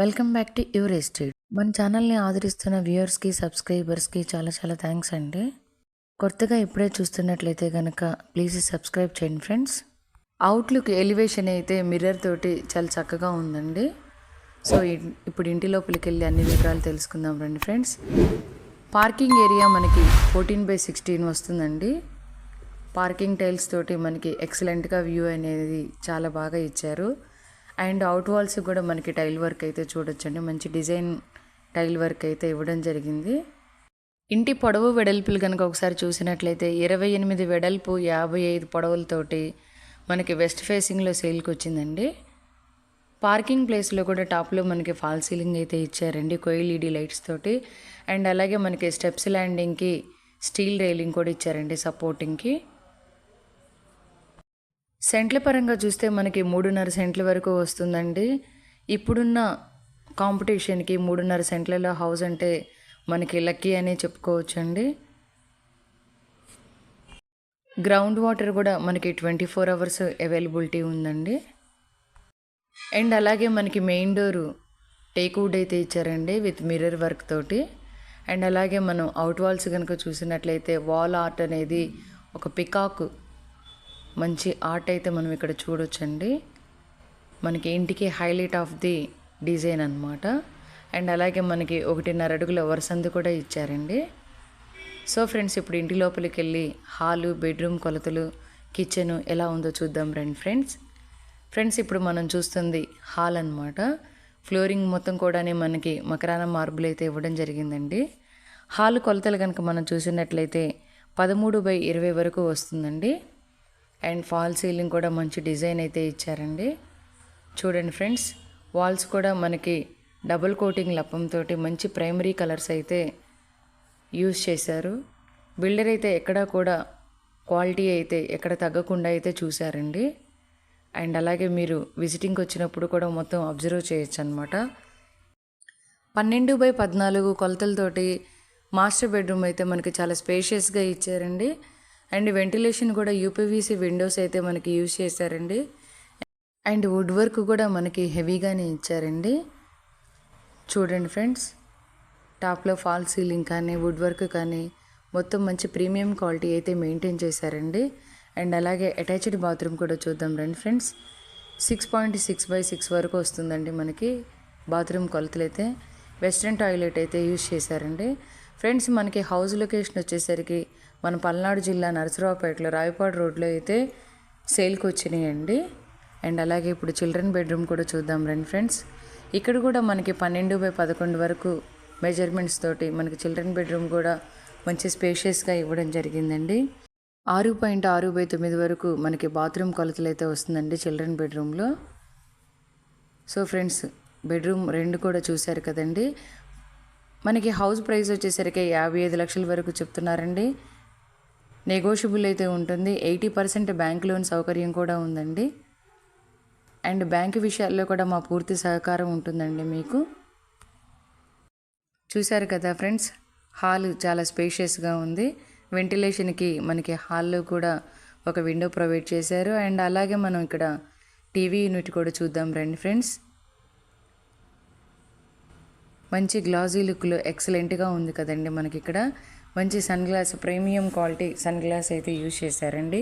Welcome back to your estate. మన ఛానల్ని ఆదరిస్తున్న వ్యూయర్స్కి సబ్స్క్రైబర్స్కి చాలా చాలా థ్యాంక్స్ అండి. కొత్తగా ఇప్పుడే చూస్తున్నట్లయితే కనుక ప్లీజ్ సబ్స్క్రైబ్ చేయండి ఫ్రెండ్స్. అవుట్లుక్ ఎలివేషన్ అయితే మిర్రర్ తోటి చాలా చక్కగా ఉందండి. సో ఇప్పుడు ఇంటి లోపలికి వెళ్ళి అన్ని వివరాలు తెలుసుకుందాం రండి ఫ్రెండ్స్. పార్కింగ్ ఏరియా మనకి ఫోర్టీన్ బై సిక్స్టీన్ వస్తుందండి. పార్కింగ్ టైల్స్ తోటి మనకి ఎక్సలెంట్గా వ్యూ అనేది చాలా బాగా ఇచ్చారు. అండ్ అవుట్ వాల్స్ కూడా మనకి టైల్ వర్క్ అయితే చూడొచ్చండి. మంచి డిజైన్ టైల్ వర్క్ అయితే ఇవ్వడం జరిగింది. ఇంటి పొడవు వెడల్పులు కనుక ఒకసారి చూసినట్లయితే ఇరవై ఎనిమిది వెడల్పు యాభై ఐదు పొడవులతోటి మనకి వెస్ట్ ఫేసింగ్లో సేల్కి వచ్చిందండి. పార్కింగ్ ప్లేస్లో కూడా టాప్లో మనకి ఫాల్ సీలింగ్ అయితే ఇచ్చారండి కోయిల్ఈడి లైట్స్ తోటి. అండ్ అలాగే మనకి స్టెప్స్ ల్యాండింగ్కి స్టీల్ రైలింగ్ కూడా ఇచ్చారండి సపోర్టింగ్కి. సెంట్ల పరంగా చూస్తే మనకి మూడున్నర సెంట్ల వరకు వస్తుందండి. ఇప్పుడున్న కాంపిటీషన్కి మూడున్నర సెంట్లలో హౌస్ అంటే మనకి లక్కీ అని చెప్పుకోవచ్చండి. గ్రౌండ్ వాటర్ కూడా మనకి ట్వంటీ ఫోర్ అవర్స్ అవైలబిలిటీ ఉందండి. అండ్ అలాగే మనకి మెయిన్ డోరు టేక్వుడ్ అయితే ఇచ్చారండి విత్ మిర్రర్ వర్క్ తోటి. అండ్ అలాగే మనం అవుట్ వాల్స్ కనుక చూసినట్లయితే వాల్ ఆర్ట్ అనేది ఒక పికాక్ మంచి ఆర్ట్ అయితే మనం ఇక్కడ చూడొచ్చండి. మనకి ఇంటికి హైలైట్ ఆఫ్ ది డిజైన్ అన్నమాట. అండ్ అలాగే మనకి ఒకటిన్నర అడుగుల వరసంది కూడా ఇచ్చారండి. సో ఫ్రెండ్స్ ఇప్పుడు ఇంటి లోపలికి వెళ్ళి హాలు బెడ్రూమ్ కొలతలు కిచెన్ ఎలా ఉందో చూద్దాం రండి ఫ్రెండ్స్ ఫ్రెండ్స్ ఇప్పుడు మనం చూస్తుంది హాల్ అన్నమాట. ఫ్లోరింగ్ మొత్తం కూడా మనకి మకరాన మార్బుల్ అయితే ఇవ్వడం జరిగిందండి. హాల్ కొలతలు కనుక మనం చూసినట్లయితే పదమూడు బై ఇరవై వరకు వస్తుందండి. అండ్ ఫాల్ సీలింగ్ కూడా మంచి డిజైన్ అయితే ఇచ్చారండి. చూడండి ఫ్రెండ్స్ వాల్స్ కూడా మనకి డబుల్ కోటింగ్ లప్పంతో మంచి ప్రైమరీ కలర్స్ అయితే యూజ్ చేశారు. బిల్డర్ అయితే ఎక్కడా కూడా క్వాలిటీ అయితే ఎక్కడ తగ్గకుండా అయితే చూశారండి. అండ్ అలాగే మీరు విజిటింగ్కి వచ్చినప్పుడు కూడా మొత్తం అబ్జర్వ్ చేయొచ్చు అనమాట పన్నెండు బై పద్నాలుగు కొలతలతోటి మాస్టర్ బెడ్రూమ్ అయితే మనకి చాలా స్పేషియస్గా ఇచ్చారండి. అండ్ వెంటిలేషన్ కూడా యూపీవీసీ విండోస్ అయితే మనకి యూజ్ చేశారండి. అండ్ వుడ్ వర్క్ కూడా మనకి హెవీగానే ఇచ్చారండి. చూడండి ఫ్రెండ్స్ టాప్లో ఫాల్ సీలింగ్ కానీ వుడ్ వర్క్ కానీ మొత్తం మంచి ప్రీమియం క్వాలిటీ అయితే మెయింటైన్ చేశారండి. అండ్ అలాగే అటాచ్డ్ బాత్రూమ్ కూడా చూద్దాం రండి friends. Six point six by six వరకు వస్తుందండి మనకి బాత్రూమ్ కొలతలు అయితే వెస్ట్రన్ టాయిలెట్ అయితే యూజ్ చేశారండి. ఫ్రెండ్స్ మనకి హౌస్ లొకేషన్ వచ్చేసరికి మన పల్నాడు జిల్లా నరసరావుపేటలో రాయపాడు రోడ్లో అయితే సేల్కి వచ్చినాయండి. అండ్ అలాగే ఇప్పుడు చిల్డ్రన్ బెడ్రూమ్ కూడా చూద్దాం రండి ఫ్రెండ్స్. ఇక్కడ కూడా మనకి పన్నెండు బై పదకొండు వరకు మెజర్మెంట్స్ తోటి మనకి చిల్డ్రన్ బెడ్రూమ్ కూడా మంచి స్పేషియస్గా ఇవ్వడం జరిగిందండి. ఆరు పాయింట్ ఆరు బై తొమ్మిది వరకు మనకి బాత్రూమ్ కొలతలు అయితే వస్తుందండి చిల్డ్రన్ బెడ్రూమ్లో. సో ఫ్రెండ్స్ బెడ్రూమ్ రెండు కూడా చూశారు కదండి. మనకి హౌస్ ప్రైస్ వచ్చేసరికి యాభై ఐదు లక్షల వరకు చెప్తున్నారండి. నెగోషియబుల్ అయితే ఉంటుంది. ఎయిటీ పర్సెంట్ బ్యాంక్ లోన్ సౌకర్యం కూడా ఉందండి. అండ్ బ్యాంక్ విషయాల్లో కూడా మా పూర్తి సహకారం ఉంటుందండి మీకు. చూశారు కదా ఫ్రెండ్స్ హాల్ చాలా స్పేషియస్గా ఉంది. వెంటిలేషన్కి మనకి హాల్లో కూడా ఒక విండో ప్రొవైడ్ చేశారు. అండ్ అలాగే మనం ఇక్కడ టీవీ యూనిట్ కూడా చూద్దాం రండి ఫ్రెండ్స్. మంచి గ్లాజీ లుక్లో ఎక్సలెంట్గా ఉంది కదండి మనకి ఇక్కడ మంచి sun glass premium quality sun glass అయితే యూజ్ చేశారండి.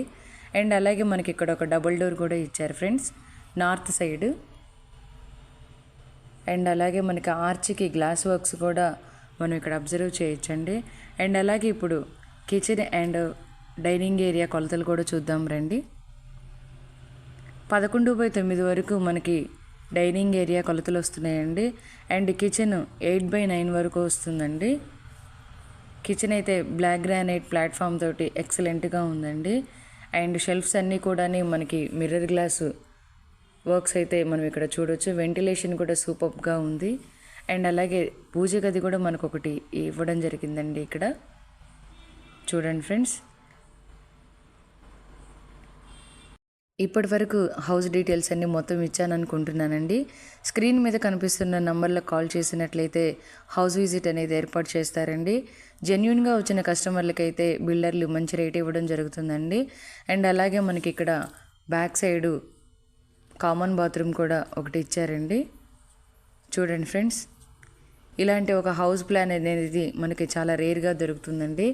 అండ్ అలాగే మనకి ఇక్కడ ఒక డబుల్ డోర్ కూడా ఇచ్చారు ఫ్రెండ్స్ నార్త్ సైడ్ అండ్ అలాగే మనకి ఆర్చ్కి గ్లాస్ వర్క్స్ కూడా మనం ఇక్కడ అబ్జర్వ్ చేయొచ్చండి. అండ్ అలాగే ఇప్పుడు కిచెన్ అండ్ డైనింగ్ ఏరియా కొలతలు కూడా చూద్దాం రండి. పదకొండు బై తొమ్మిది వరకు మనకి డైనింగ్ ఏరియా కొలతలు వస్తున్నాయండి. And kitchen eight by nine వరకు వస్తుందండి. కిచెన్ అయితే బ్లాక్ గ్రానైట్ ప్లాట్ఫామ్ తోటి ఎక్సలెంట్గా ఉందండి. అండ్ షెల్ఫ్స్ అన్నీ కూడా మనకి మిర్రర్ గ్లాస్ వర్క్స్ అయితే మనం ఇక్కడ చూడొచ్చు. వెంటిలేషన్ కూడా సూపర్గా ఉంది. అండ్ అలాగే పూజ గది కూడా మనకు ఒకటి ఇవ్వడం జరిగిందండి ఇక్కడ. చూడండి ఫ్రెండ్స్. ఇప్పటి వరకు హౌస్ డీటెయిల్స్ అన్నీ మొత్తం ఇచ్చాను అనుకుంటున్నానండి స్క్రీన్ మీద కనిపిస్తున్న నంబర్లో కాల్ చేసినట్లయితే హౌస్ విజిట్ అనేది ఏర్పాటు చేస్తారండి. జెన్యున్గా వచ్చిన కస్టమర్లకైతే బిల్డర్లు మంచి రేట్ ఇవ్వడం జరుగుతుందండి. అండ్ అలాగే మనకి ఇక్కడ బ్యాక్ సైడు కామన్ బాత్రూమ్ కూడా ఒకటి ఇచ్చారండి. చూడండి ఫ్రెండ్స్. ఇలాంటి ఒక హౌస్ ప్లాన్ అనేది మనకి చాలా రేర్గా దొరుకుతుందండి.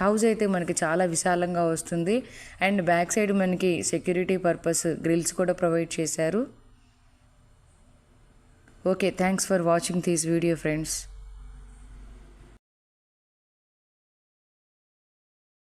హౌస్ అయితే మనకి చాలా విశాలంగా వస్తుంది. అండ్ బ్యాక్ సైడ్ మనకి సెక్యూరిటీ పర్పస్ గ్రిల్స్ కూడా ప్రొవైడ్ చేశారు. Okay thanks for watching this video friends.